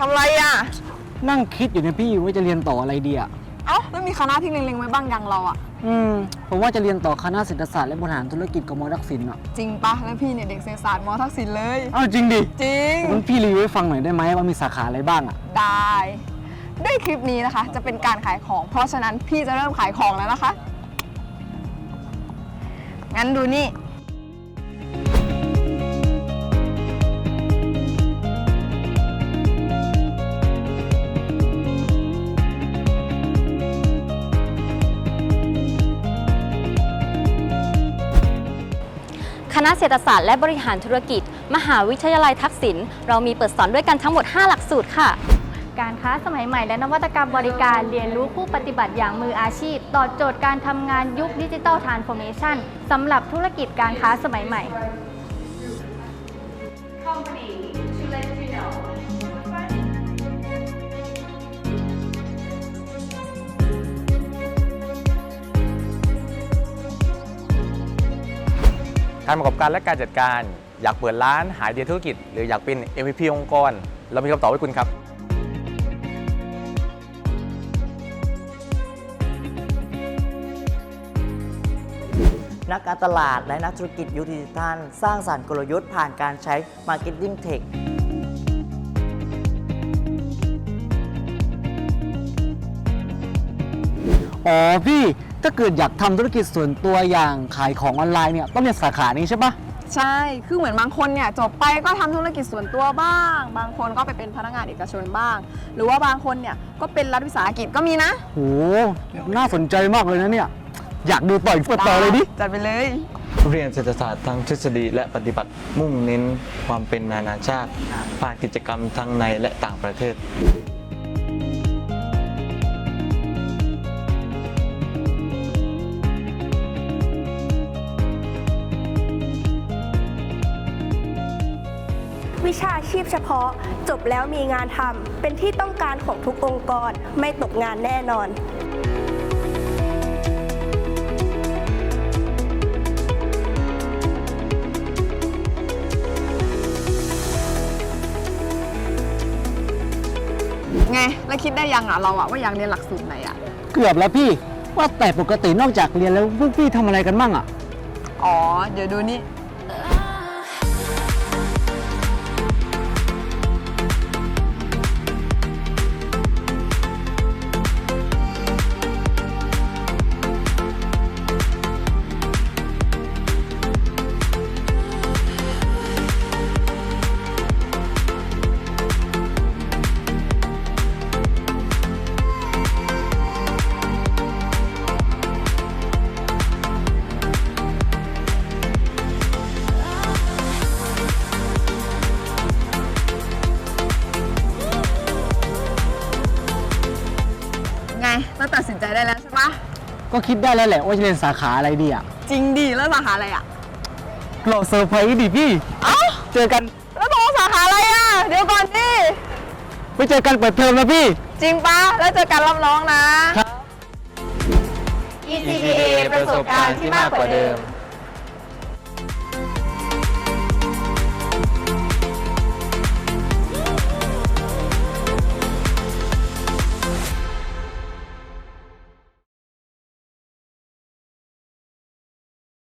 ทำไรอะ นั่งคิดอยู่เนี่ยพี่ว่าจะเรียนต่ออะไรดีอะ เอ้าแล้วมีคณะที่เล็งๆไว้บ้างยังเราอะ อืม ผมว่าจะเรียนต่อคณะเศรษฐศาสตร์และบริหารธุรกิจกับมอดักสินอะ จริงปะแล้วพี่เนี่ยเด็กเศรษฐศาสตร์มอทักษิณเลยอ้าวจริงดิจริง งั้นพี่รีวิวให้ฟังหน่อยได้ไหมว่ามีสาขาอะไรบ้างอะ ได้ ด้วยคลิปนี้นะคะจะเป็นการขายของ เพราะฉะนั้นพี่จะเริ่มขายของแล้วนะคะ งั้นดูนี่ ณะเศรษฐศาสตร์และบริหารธุรกิจ มหาวิทยาลัยทักษิณเรามีเปิดสอนด้วยกันทั้งหมด 5 หลักสูตรค่ะ การค้าสมัยใหม่และนวัตกรรมบริการเรียนรู้ผู้ปฏิบัติอย่างมืออาชีพตอบโจทย์การทำงานยุคดิจิทัลทรานส์ฟอร์เมชันสำหรับธุรกิจการค้าสมัยใหม่ การประกอบการและการจัดการ อยากเปิดร้านหาไอเดียธุรกิจ หรืออยากเป็น MVP องค์กร เรามีคำตอบให้คุณครับนักการตลาดและนักธุรกิจยุคดิจิทัลสร้างสารรค์กลยุทธ์ผ่านการใช้ Marketing Tech อ๋อพี่ ถ้าเกิดอยากทำธุรกิจส่วนตัวอย่างขายของออนไลน์เนี่ยต้องเรียนสาขานี้ใช่ปะใช่ คือเหมือนบางคนเนี่ยจบไปก็ทำธุรกิจส่วนตัวบ้าง บางคนก็ไปเป็นพนักงานเอกชนบ้าง หรือว่าบางคนเนี่ยก็เป็นรัฐวิสาหกิจก็มีนะโหน่าสนใจมากเลยนะเนี่ย อยากดูต่อยเปิดต่อเลยดิ จัดไปเลย เรียนเศรษฐศาสตร์ทั้งทฤษฎีและปฏิบัติมุ่งเน้นความเป็นนานาชาติ ผ่านกิจกรรมทั้งในและต่างประเทศ วิชาชีพเฉพาะ จบแล้วมีงานทำเป็นที่ต้องการของทุกองค์กรไม่ตกงานแน่นอนไงแล้วคิดได้ยังอะเราอะว่าอยากเรียนหลักสูตรไหนอะ เกือบแล้วพี่ ว่าแต่ปกตินอกจากเรียนแล้วพวกพี่ทำอะไรกันบ้างอะ อ๋อ เดี๋ยวดูนี่ เราตัดสินใจได้แล้วใช่ปะก็คิดได้แล้วแหละว่าจะเรียนสาขาอะไรดีอะจริงดิแล้วสาขาอะไรอะเราเซอร์ไพรส์ดิพี่ เอ้าเจอกันแล้วบอกว่าสาขาอะไรอะเดี๋ยวก่อนสิไปเจอกันเปิดเทอมนะพี่ จริงปะแล้วเจอกันรับน้องนะ ECBA ประสบการณ์ที่มากกว่าเดิม